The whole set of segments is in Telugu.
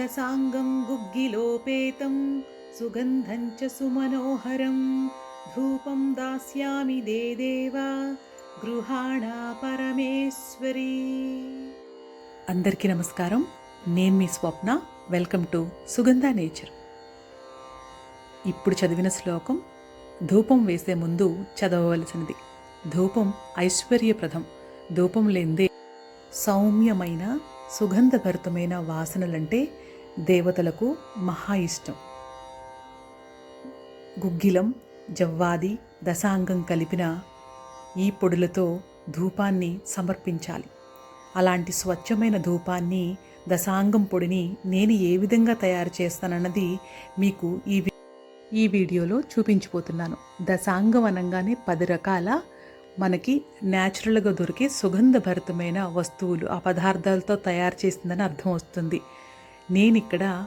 దశాంగం గుగ్గిలోపేతం సుగంధం చ సుమనోహరం ధూపం దాస్యామి దేదేవా గృహాణ పరమేశ్వరి. అందరికీ నమస్కారం. నేను మీ Swapna. Welcome to Sugandha nature. ఇప్పుడు చదివిన శ్లోకం ధూపం వేసే ముందు చదవవలసినది. ధూపం ఐశ్వర్యప్రదం. ధూపం లేందే సౌమ్యమైన సుగంధభరితమైన వాసనలంటే దేవతలకు మహా ఇష్టం. గుగ్గిలం జవ్వాది దశాంగం కలిపిన ఈ పొడులతో ధూపాన్ని సమర్పించాలి. అలాంటి స్వచ్ఛమైన ధూపాన్ని దశాంగం పొడిని నేను ఏ విధంగా తయారు చేస్తానన్నది మీకు ఈ ఈ వీడియోలో చూపించిపోతున్నాను. దశాంగం అనగానే పది రకాల మనకి న్యాచురల్గా దొరికే సుగంధభరితమైన వస్తువులు ఆ పదార్థాలతో తయారు చేసిందని అర్థం వస్తుంది. నేను ఇక్కడ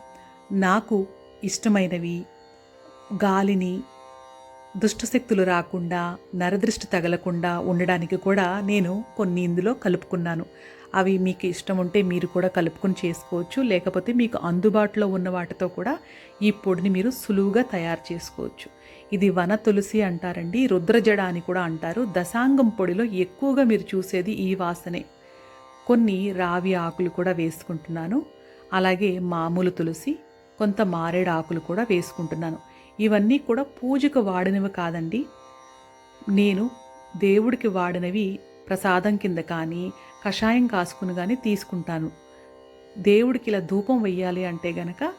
నాకు ఇష్టమైనవి. గాలిని దుష్టశక్తులు రాకుండా నరదృష్టి తగలకుండా ఉండడానికి కూడా నేను కొన్ని ఇందులో కలుపుకున్నాను. అవి మీకు ఇష్టం ఉంటే మీరు కూడా కలుపుకొని చేసుకోవచ్చు. లేకపోతే మీకు అందుబాటులో ఉన్న వాటితో కూడా ఈ పొడిని మీరు సులువుగా తయారు చేసుకోవచ్చు. ఇది వన తులసి అంటారండి రుద్రజడ అని కూడా అంటారు. దశాంగం పొడిలో ఎక్కువగా మీరు చూసేది ఈ వాసనే. కొన్ని రావి ఆకులు కూడా వేసుకుంటున్నాను. అలాగే మామూలు తులసి కొంత మారేడు ఆకులు కూడా వేసుకుంటున్నాను. ఇవన్నీ కూడా పూజకు వాడినవి కాదండి. నేను దేవుడికి వాడినవి ప్రసాదం కింద కానీ కషాయం కాసుకుని కానీ తీసుకుంటాను. దేవుడికి ఇలా ధూపం వెయ్యాలి అంటే గనక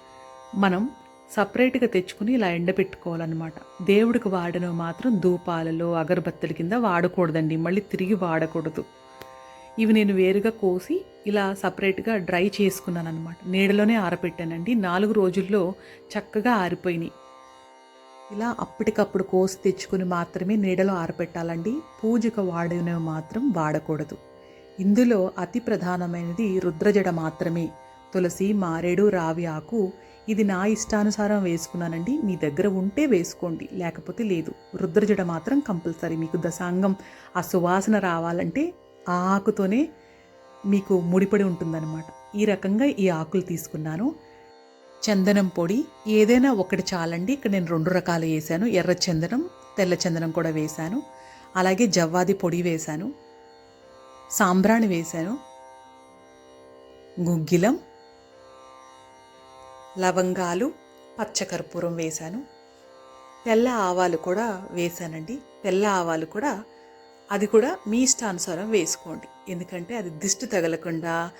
మనం సపరేట్గా తెచ్చుకుని ఇలా ఎండబెట్టుకోవాలన్నమాట. దేవుడికి వాడినవి మాత్రం ధూపాలలో అగరబత్తుల కింద వాడకూడదండి. మళ్ళీ తిరిగి వాడకూడదు. ఇవి నేను వేరుగా కోసి ఇలా సపరేట్గా డ్రై చేసుకున్నాను అనమాట నీడలోనే ఆరపెట్టానండి. నాలుగు రోజుల్లో చక్కగా ఆరిపోయినాయి. ఇలా అప్పటికప్పుడు కోసి తెచ్చుకుని మాత్రమే నీడలో ఆరపెట్టాలండి. పూజకు వాడినవి మాత్రం వాడకూడదు. ఇందులో అతి ప్రధానమైనది రుద్రజడ మాత్రమే. తులసి మారేడు రావి ఆకు ఇది నా ఇష్టానుసారం వేసుకున్నానండి. మీ దగ్గర ఉంటే వేసుకోండి. లేకపోతే లేదు. రుద్రజడ మాత్రం కంపల్సరీ. మీకు దశాంగం ఆ సువాసన రావాలంటే ఆ ఆకుతోనే మీకు ముడిపడి ఉంటుందన్నమాట. ఈ రకంగా ఈ ఆకులు తీసుకున్నాను. చందనం పొడి ఏదైనా ఒకటి చాలండి. ఇక్కడ నేను రెండు రకాలు వేసాను ఎర్ర చందనం తెల్ల చందనం కూడా వేశాను. అలాగే జవ్వాది పొడి వేశాను. సాంబ్రాణి వేశాను. గుగ్గిలం లవంగాలు పచ్చకర్పూరం వేశాను. తెల్ల ఆవాలు కూడా వేశానండి. తెల్ల ఆవాలు కూడా అది కూడా మీ ఇష్టానుసారం వేసుకోండి. ఎందుకంటే అది దిష్టి తగలకుండా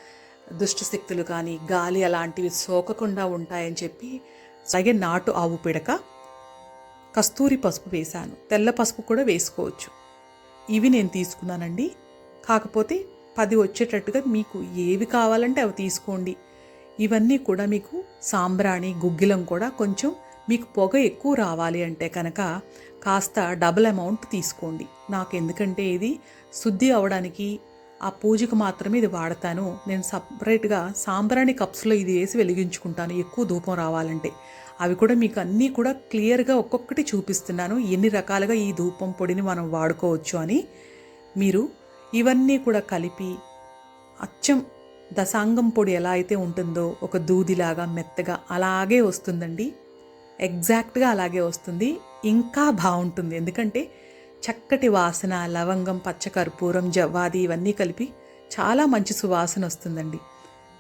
దుష్ట శక్తులు కానీ గాలి అలాంటివి సోకకుండా ఉంటాయని చెప్పి అలాగే నాటు ఆవు పిడక కస్తూరి పసుపు వేశాను. తెల్ల పసుపు కూడా వేసుకోవచ్చు. ఇవి నేను తీసుకున్నానండి. కాకపోతే పది వచ్చేటట్టుగా మీకు ఏవి కావాలంటే అవి తీసుకోండి. ఇవన్నీ కూడా మీకు సాంబ్రాణి గుగ్గిలం కూడా కొంచెం మీకు పొగ ఎక్కువ రావాలి అంటే కనుక కాస్త డబుల్ అమౌంట్ తీసుకోండి. నాకు ఎందుకంటే ఇది శుద్ధి అవడానికి ఆ పూజకు మాత్రమే ఇది వాడతాను. నేను సపరేట్గా సాంబ్రాణి కప్స్లో ఇది వేసి వెలిగించుకుంటాను. ఎక్కువ ధూపం రావాలంటే. అవి కూడా మీకు అన్నీ కూడా క్లియర్గా ఒక్కొక్కటి చూపిస్తున్నాను. ఎన్ని రకాలుగా ఈ ధూపం పొడిని మనం వాడుకోవచ్చు అని. మీరు ఇవన్నీ కూడా కలిపి అచ్చం దశాంగం పొడి ఎలా అయితే ఉంటుందో ఒక దూదిలాగా మెత్తగా అలాగే వస్తుందండి. ఎగ్జాక్ట్గా అలాగే వస్తుంది. ఇంకా బాగుంటుంది. ఎందుకంటే చక్కటి వాసన లవంగం పచ్చకర్పూరం జవ్వాది ఇవన్నీ కలిపి చాలా మంచి సువాసన వస్తుందండి.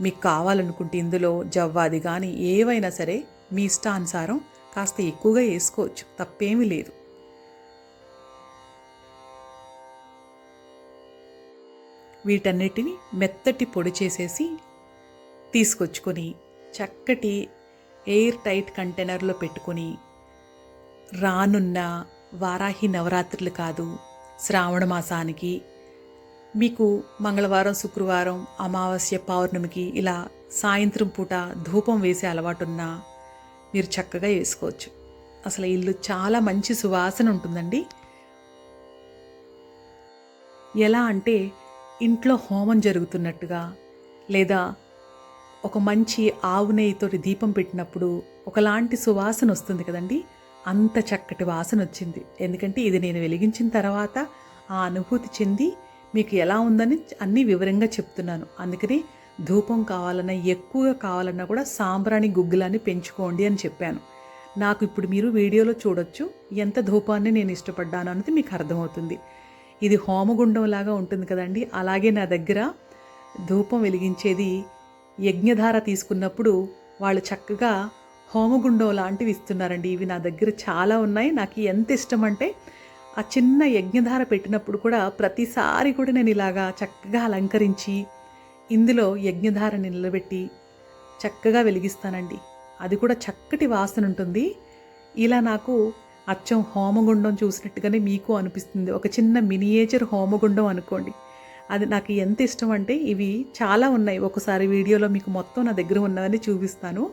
మీకు కావాలనుకుంటే ఇందులో జవ్వాది కానీ ఏవైనా సరే మీ ఇష్టానుసారం కాస్త ఎక్కువగా వేసుకోవచ్చు. తప్పేమీ లేదు. వీటన్నిటిని మెత్తటి పొడి చేసేసి తీసుకొచ్చుకొని చక్కటి ఎయిర్ టైట్ కంటైనర్లో పెట్టుకొని రానున్న వారాహి నవరాత్రులు కాదు శ్రావణ మాసానికి మీకు మంగళవారం శుక్రవారం అమావాస్య పౌర్ణమికి ఇలా సాయంత్రం పూట ధూపం వేసే అలవాటున్నా మీరు చక్కగా వేసుకోవచ్చు. అసలు ఇల్లు చాలా మంచి సువాసన ఉంటుందండి. ఎలా అంటే ఇంట్లో హోమం జరుగుతున్నట్టుగా లేదా ఒక మంచి ఆవు నెయ్యితోటి దీపం పెట్టినప్పుడు ఒకలాంటి సువాసన వస్తుంది కదండి. అంత చక్కటి వాసన వచ్చింది. ఎందుకంటే ఇది నేను వెలిగించిన తర్వాత ఆ అనుభూతి చెంది మీకు ఎలా ఉందని అన్నీ వివరంగా చెప్తున్నాను. అందుకని ధూపం కావాలన్నా ఎక్కువగా కావాలన్నా కూడా సాంబ్రాణి గుగ్గులాన్ని పెంచుకోండి అని చెప్పాను. నాకు ఇప్పుడు మీరు వీడియోలో చూడొచ్చు ఎంత ధూపాన్ని నేను ఇష్టపడ్డాను అనేది మీకు అర్థమవుతుంది. ఇది హోమగుండం లాగా ఉంటుంది కదండి. అలాగే నా దగ్గర ధూపం వెలిగించేది యజ్ఞధార తీసుకున్నప్పుడు వాళ్ళు చక్కగా హోమగుండం లాంటివి ఇస్తున్నారండి. ఇవి నా దగ్గర చాలా ఉన్నాయి. నాకు ఎంత ఇష్టం అంటే ఆ చిన్న యజ్ఞధార పెట్టినప్పుడు కూడా ప్రతిసారి కూడా నేను ఇలాగా చక్కగా అలంకరించి ఇందులో యజ్ఞధార నిలబెట్టి చక్కగా వెలిగిస్తానండి. అది కూడా చక్కటి వాసన ఉంటుంది. ఇలా నాకు అచ్చం హోమగుండం చూసినట్టుగానే మీకు అనిపిస్తుంది. ఒక చిన్న మినియేచర్ హోమగుండం అనుకోండి. అది నాకు ఎంత ఇష్టం అంటే ఇవి చాలా ఉన్నాయి. ఒకసారి వీడియోలో మీకు మొత్తం నా దగ్గర ఉన్నవని చూపిస్తాను.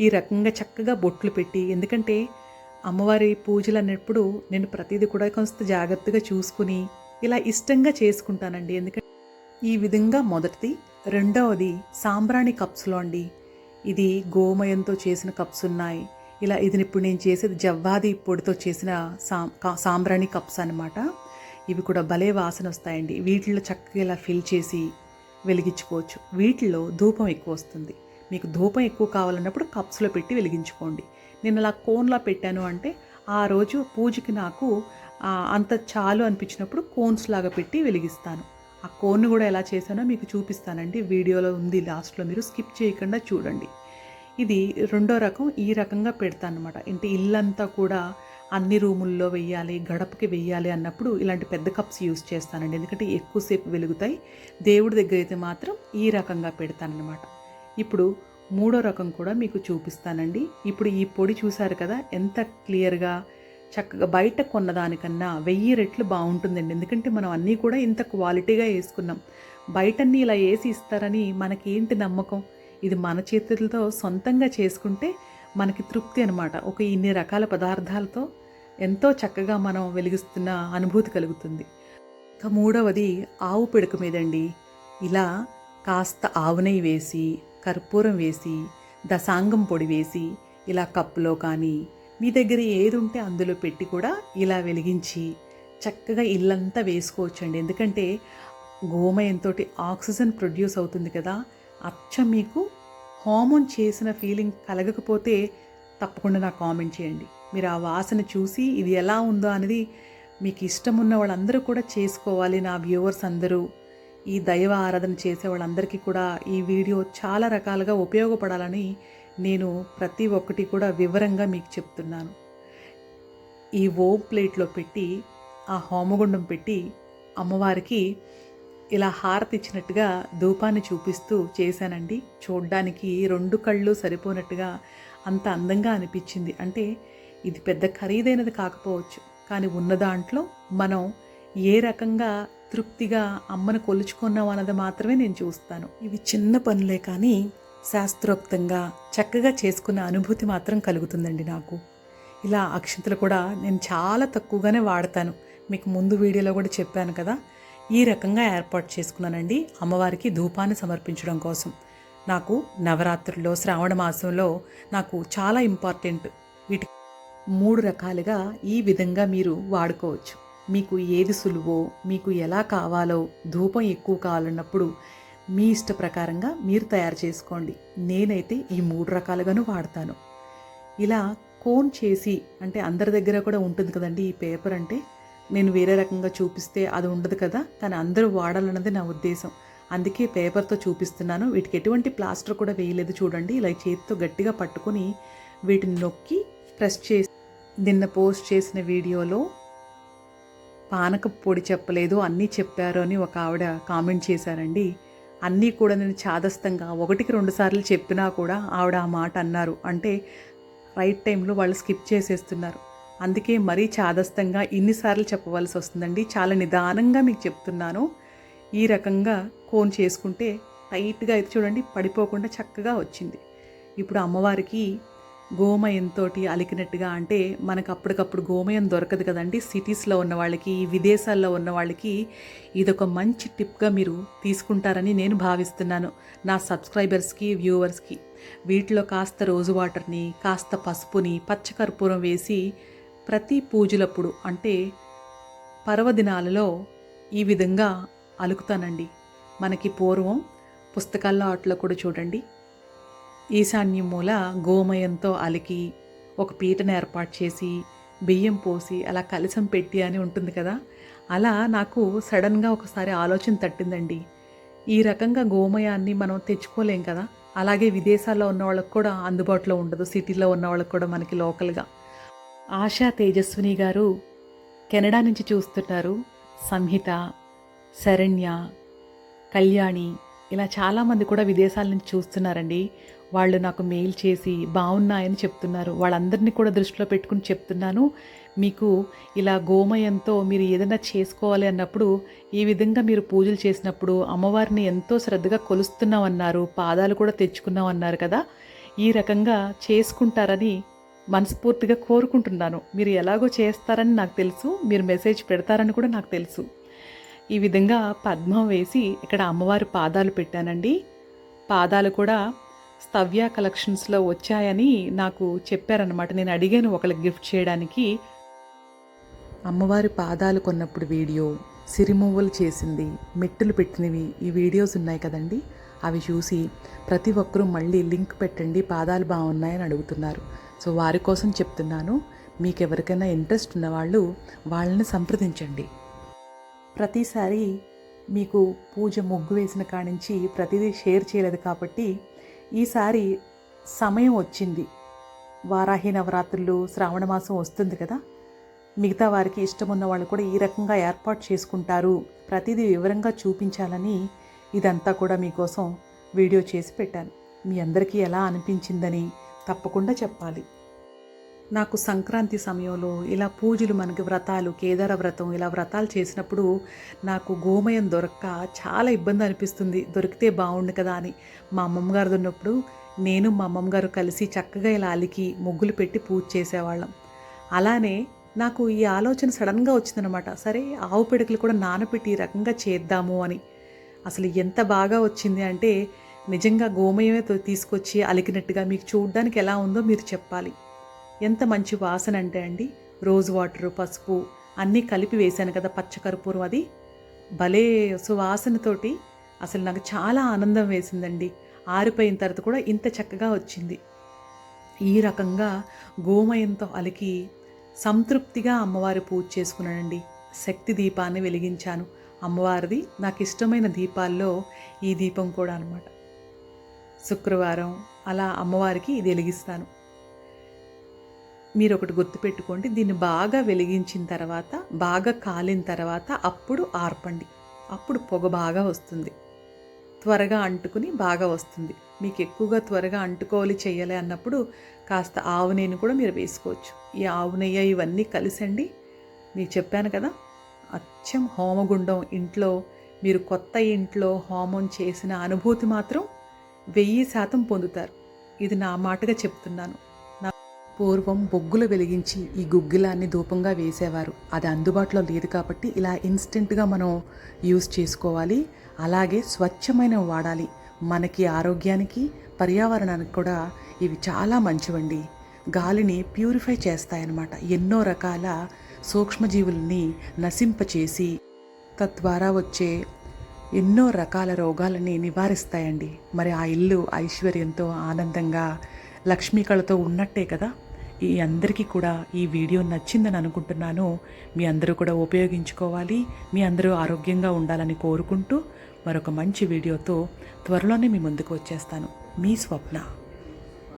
ఈ రకంగా చక్కగా బొట్లు పెట్టి ఎందుకంటే అమ్మవారి పూజలు అన్నప్పుడు నేను ప్రతిదీ కూడా కొంత జాగ్రత్తగా చూసుకుని ఇలా ఇష్టంగా చేసుకుంటానండి. ఎందుకంటే ఈ విధంగా మొదటిది రెండవది సాంబ్రాణి కప్స్లో అండి. ఇది గోమయంతో చేసిన కప్స్ ఉన్నాయి. ఇలా ఇది ఇప్పుడు నేను చేసేది జవ్వాది పొడితో చేసిన సా సాంబ్రాణి కప్స్ అనమాట ఇవి కూడా భలే వాసన వస్తాయండి. వీటిల్లో చక్కగా ఇలా ఫిల్ చేసి వెలిగించుకోవచ్చు. వీటిలో ధూపం ఎక్కువ వస్తుంది. మీకు ధూపం ఎక్కువ కావాలన్నప్పుడు కప్స్లో పెట్టి వెలిగించుకోండి. నేను అలా కోన్లో పెట్టాను అంటే ఆ రోజు పూజకి నాకు అంత చాలు అనిపించినప్పుడు కోన్స్ లాగా పెట్టి వెలిగిస్తాను. ఆ కోన్ కూడా ఎలా చేశానో మీకు చూపిస్తానండి. వీడియోలో ఉంది లాస్ట్లో మీరు స్కిప్ చేయకుండా చూడండి. ఇది రెండో రకం ఈ రకంగా పెడతాను అనమాట ఇంటి ఇల్లంతా కూడా అన్ని రూముల్లో వెయ్యాలి గడపకి వెయ్యాలి అన్నప్పుడు ఇలాంటి పెద్ద కప్స్ యూస్ చేస్తానండి. ఎందుకంటే ఎక్కువసేపు వెలుగుతాయి. దేవుడి దగ్గర అయితే మాత్రం ఈ రకంగా పెడతానమాట ఇప్పుడు మూడో రకం కూడా మీకు చూపిస్తానండి. ఇప్పుడు ఈ పొడి చూసారు కదా ఎంత క్లియర్గా చక్కగా బయట కొన్నదానికన్నా వెయ్యి రెట్లు బాగుంటుందండి. ఎందుకంటే మనం అన్నీ కూడా ఇంత క్వాలిటీగా వేసుకున్నాం. బయటన్నీ ఇలా వేసి ఇస్తారని మనకేంటి నమ్మకం? ఇది మన చేతులతో సొంతంగా చేసుకుంటే మనకి తృప్తి అనమాట ఒక ఇన్ని రకాల పదార్థాలతో ఎంతో చక్కగా మనం వెలిగిస్తున్న అనుభూతి కలుగుతుంది. ఇక మూడవది ఆవు పిడక మీదండి. ఇలా కాస్త ఆవు నెయ్యి వేసి కర్పూరం వేసి దశాంగం పొడి వేసి ఇలా కప్పులో కానీ మీ దగ్గర ఏది ఉంటే అందులో పెట్టి కూడా ఇలా వెలిగించి చక్కగా ఇల్లంతా వేసుకోవచ్చండి. ఎందుకంటే గోమయంతో ఆక్సిజన్ ప్రొడ్యూస్ అవుతుంది కదా అచ్చం మీకు హోమం చేసిన ఫీలింగ్ కలగకపోతే తప్పకుండా నాకు కామెంట్ చేయండి. మీరు ఆ వాసన చూసి ఇది ఎలా ఉందో అనేది మీకు ఇష్టం ఉన్న వాళ్ళందరూ కూడా చేసుకోవాలి నా వ్యూవర్స్ అందరూ. ఈ దైవ ఆరాధన చేసే వాళ్ళందరికీ కూడా ఈ వీడియో చాలా రకాలుగా ఉపయోగపడాలని నేను ప్రతి ఒక్కటి కూడా వివరంగా మీకు చెప్తున్నాను. ఈ ఓం ప్లేట్లో పెట్టి ఆ హోమగుండం పెట్టి అమ్మవారికి ఇలా హారతి ఇచ్చినట్టుగా ధూపాన్ని చూపిస్తూ చేశానండి. చూడ్డానికి రెండు కళ్ళు సరిపోనట్టుగా అంత అందంగా అనిపించింది. అంటే ఇది పెద్ద ఖరీదైనది కాకపోవచ్చు. కానీ ఉన్న దాంట్లో మనం ఏ రకంగా తృప్తిగా అమ్మను కొలుచుకున్నాం అన్నది మాత్రమే నేను చూస్తాను. ఇవి చిన్న పనులే కానీ శాస్త్రోక్తంగా చక్కగా చేసుకున్న అనుభూతి మాత్రం కలుగుతుందండి నాకు. ఇలా అక్షంతలు కూడా నేను చాలా తక్కువగానే వాడతాను. మీకు ముందు వీడియోలో కూడా చెప్పాను కదా. ఈ రకంగా ఏర్పాటు చేసుకున్నానండి అమ్మవారికి ధూపాన్ని సమర్పించడం కోసం. నాకు నవరాత్రుల్లో శ్రావణ మాసంలో నాకు చాలా ఇంపార్టెంట్. వీటి మూడు రకాలుగా ఈ విధంగా మీరు వాడుకోవచ్చు. మీకు ఏది సులువో మీకు ఎలా కావాలో ధూపం ఎక్కువ కావాలన్నప్పుడు మీ ఇష్ట ప్రకారంగా మీరు తయారు చేసుకోండి. నేనైతే ఈ మూడు రకాలుగాను వాడతాను. ఇలా కోన్ చేసి అంటే అందరి దగ్గర కూడా ఉంటుంది కదండి ఈ పేపర్ అంటే నేను వేరే రకంగా చూపిస్తే అది ఉండదు కదా. కానీ అందరూ వాడాలన్నది నా ఉద్దేశం. అందుకే పేపర్తో చూపిస్తున్నాను. వీటికి ఎటువంటి ప్లాస్టర్ కూడా వేయలేదు చూడండి. ఇలా చేతితో గట్టిగా పట్టుకొని వీటిని నొక్కి ప్రెస్ చేసి నిన్న పోస్ట్ చేసిన వీడియోలో పానక పొడి చెప్పలేదు అన్నీ చెప్పారు అని ఒక ఆవిడ కామెంట్ చేశారండి. అన్నీ కూడా నేను చాదస్తంగా ఒకటికి రెండు సార్లు చెప్పినా కూడా ఆవిడ ఆ మాట అన్నారు. అంటే రైట్ టైంలో వాళ్ళు స్కిప్ చేసేస్తున్నారు. అందుకే మరీ చాదస్తంగా ఇన్నిసార్లు చెప్పవలసి వస్తుందండి. చాలా నిదానంగా మీకు చెప్తున్నాను. ఈ రకంగా కోన్ చేసుకుంటే టైట్గా అయితే చూడండి పడిపోకుండా చక్కగా వచ్చింది. ఇప్పుడు అమ్మవారికి గోమయంతో అలికినట్టుగా అంటే మనకు అప్పటికప్పుడు గోమయం దొరకదు కదండి. సిటీస్లో ఉన్న వాళ్ళకి విదేశాల్లో ఉన్న వాళ్ళకి ఇదొక మంచి టిప్గా మీరు తీసుకుంటారని నేను భావిస్తున్నాను. నా సబ్స్క్రైబర్స్కి వ్యూవర్స్కి వీటిలో కాస్త రోజు వాటర్ని కాస్త పసుపుని పచ్చకర్పూరం వేసి ప్రతి పూజలప్పుడు అంటే పర్వదినాలలో ఈ విధంగా అలుకుతానండి. మనకి పూర్వం పుస్తకాల్లో ఆటలో కూడా చూడండి. ఈశాన్య మూల గోమయంతో అలికి ఒక పీటను ఏర్పాటు చేసి బియ్యం పోసి అలా కలసం పెట్టి అని ఉంటుంది కదా? అలా నాకు సడన్గా ఒకసారి ఆలోచన తట్టిందండి. ఈ రకంగా గోమయాన్ని మనం తెచ్చుకోలేం కదా? అలాగే విదేశాల్లో ఉన్న వాళ్ళకి కూడా అందుబాటులో ఉండదు సిటీలో ఉన్న వాళ్ళకి కూడా మనకి లోకల్గా. ఆశా తేజస్విని గారు కెనడా నుంచి చూస్తున్నారు. సంహిత శరణ్య కళ్యాణి ఇలా చాలామంది కూడా విదేశాల నుంచి చూస్తున్నారండి. వాళ్ళు నాకు మెయిల్ చేసి బాగున్నాయని చెప్తున్నారు. వాళ్ళందరినీ కూడా దృష్టిలో పెట్టుకుని చెప్తున్నాను. మీకు ఇలా గోమయంతో మీరు ఏదైనా చేసుకోవాలి అన్నప్పుడు ఈ విధంగా మీరు పూజలు చేసినప్పుడు అమ్మవారిని ఎంతో శ్రద్ధగా కొలుస్తున్నామన్నారు. పాదాలు కూడా తెచ్చుకున్నామన్నారు కదా. ఈ రకంగా చేసుకుంటారని మనస్ఫూర్తిగా కోరుకుంటున్నాను. మీరు ఎలాగో చేస్తారని నాకు తెలుసు. మీరు మెసేజ్ పెడతారని కూడా నాకు తెలుసు. ఈ విధంగా పద్మం వేసి ఇక్కడ అమ్మవారి పాదాలు పెట్టానండి. పాదాలు కూడా స్తవ్య కలెక్షన్స్లో వచ్చాయని నాకు చెప్పారనమాట నేను అడిగాను ఒకరికి గిఫ్ట్ చేయడానికి. అమ్మవారి పాదాలు కొన్నప్పుడు వీడియో సిరిమువ్వలు చేసింది మెట్టులు పెట్టినవి ఈ వీడియోస్ ఉన్నాయి కదండి. అవి చూసి ప్రతి ఒక్కరూ మళ్ళీ లింక్ పెట్టండి. పాదాలు బాగున్నాయని అడుగుతున్నారు. సో వారి కోసం చెప్తున్నాను మీకు ఎవరికైనా ఇంట్రెస్ట్ ఉన్నవాళ్ళు వాళ్ళని సంప్రదించండి. ప్రతిసారి మీకు పూజ ముగ్గు వేసిన కాడించి ప్రతిదీ షేర్ చేయలేదు కాబట్టి ఈసారి సమయం వచ్చింది. వారాహి నవరాత్రులు శ్రావణ మాసం వస్తుంది కదా మిగతా వారికి ఇష్టం ఉన్న వాళ్ళు కూడా ఈ రకంగా ఏర్పాటు చేసుకుంటారు. ప్రతిదీ వివరంగా చూపించాలని ఇదంతా కూడా మీకోసం వీడియో చేసి పెట్టాను. మీ అందరికీ ఎలా అనిపించిందని తప్పకుండా చెప్పాలి. నాకు సంక్రాంతి సమయంలో ఇలా పూజలు మనకి వ్రతాలు కేదార వ్రతం ఇలా వ్రతాలు చేసినప్పుడు నాకు గోమయం దొరక్క చాలా ఇబ్బంది అనిపిస్తుంది. దొరికితే బాగుండు కదా అని. మా అమ్మమ్మ గారు ఉన్నప్పుడు నేను మా అమ్మమ్మ గారు కలిసి చక్కగా ఇలా అలికి ముగ్గులు పెట్టి పూజ చేసేవాళ్ళం. అలానే నాకు ఈ ఆలోచన సడన్గా వచ్చిందనమాట సరే ఆవు పిడకలు కూడా నానబెట్టి ఈ రకంగా చేద్దాము అని. అసలు ఎంత బాగా వచ్చింది అంటే నిజంగా గోమయమే తీసుకొచ్చి అలికినట్టుగా మీకు చూడడానికి ఎలా ఉందో మీరు చెప్పాలి. ఎంత మంచి వాసన అంటే అండి రోజ్ వాటర్ పసుపు అన్నీ కలిపి వేశాను కదా పచ్చకర్పూరం అది. భలే సువాసనతోటి అసలు నాకు చాలా ఆనందం వేసిందండి. ఆరిపోయిన తర్వాత కూడా ఇంత చక్కగా వచ్చింది. ఈ రకంగా గోమయంతో అలికి సంతృప్తిగా అమ్మవారి పూజ చేసుకున్నానండి. శక్తి దీపాన్ని వెలిగించాను. అమ్మవారిది నాకు ఇష్టమైన దీపాల్లో ఈ దీపం కూడా అనమాట శుక్రవారం అలా అమ్మవారికి ఇది వెలిగిస్తాను. మీరు ఒకటి గుర్తుపెట్టుకోండి దీన్ని బాగా వెలిగించిన తర్వాత బాగా కాలిన తర్వాత అప్పుడు ఆర్పండి. అప్పుడు పొగ బాగా వస్తుంది. త్వరగా అంటుకుని బాగా వస్తుంది. మీకు ఎక్కువగా త్వరగా అంటుకోవాలి చేయాలి అన్నప్పుడు కాస్త ఆవు నెయ్యిని కూడా మీరు వేసుకోవచ్చు. ఈ ఆవు నెయ్యి ఇవన్నీ కలిసండి. మీకు చెప్పాను కదా అచ్చం హోమగుండం ఇంట్లో మీరు కొత్త ఇంట్లో హోమం చేసిన అనుభూతి మాత్రం వెయ్యి శాతం పొందుతారు. ఇది నా మాటగా చెప్తున్నాను. నా పూర్వం బొగ్గులు వెలిగించి ఈ గుగ్గిలాన్ని ధూపంగా వేసేవారు. అది అందుబాటులో లేదు కాబట్టి ఇలా ఇన్స్టెంట్గా మనం యూస్ చేసుకోవాలి. అలాగే స్వచ్ఛమైన వాడాలి. మనకి ఆరోగ్యానికి పర్యావరణానికి కూడా ఇవి చాలా మంచివండి. గాలిని ప్యూరిఫై చేస్తాయన్నమాట. ఎన్నో రకాల సూక్ష్మజీవుల్ని నశింపచేసి తద్వారా వచ్చే ఎన్నో రకాల రోగాలని నివారిస్తాయండి. మరి ఆ ఇల్లు ఐశ్వర్యంతో ఆనందంగా లక్ష్మీ కళతో ఉన్నట్టే కదా? ఈ అందరికీ కూడా ఈ వీడియో నచ్చిందని అనుకుంటున్నాను. మీ అందరూ కూడా ఉపయోగించుకోవాలి. మీ అందరూ ఆరోగ్యంగా ఉండాలని కోరుకుంటూ మరొక మంచి వీడియోతో త్వరలోనే మీ ముందుకు వచ్చేస్తాను. మీ స్వప్న.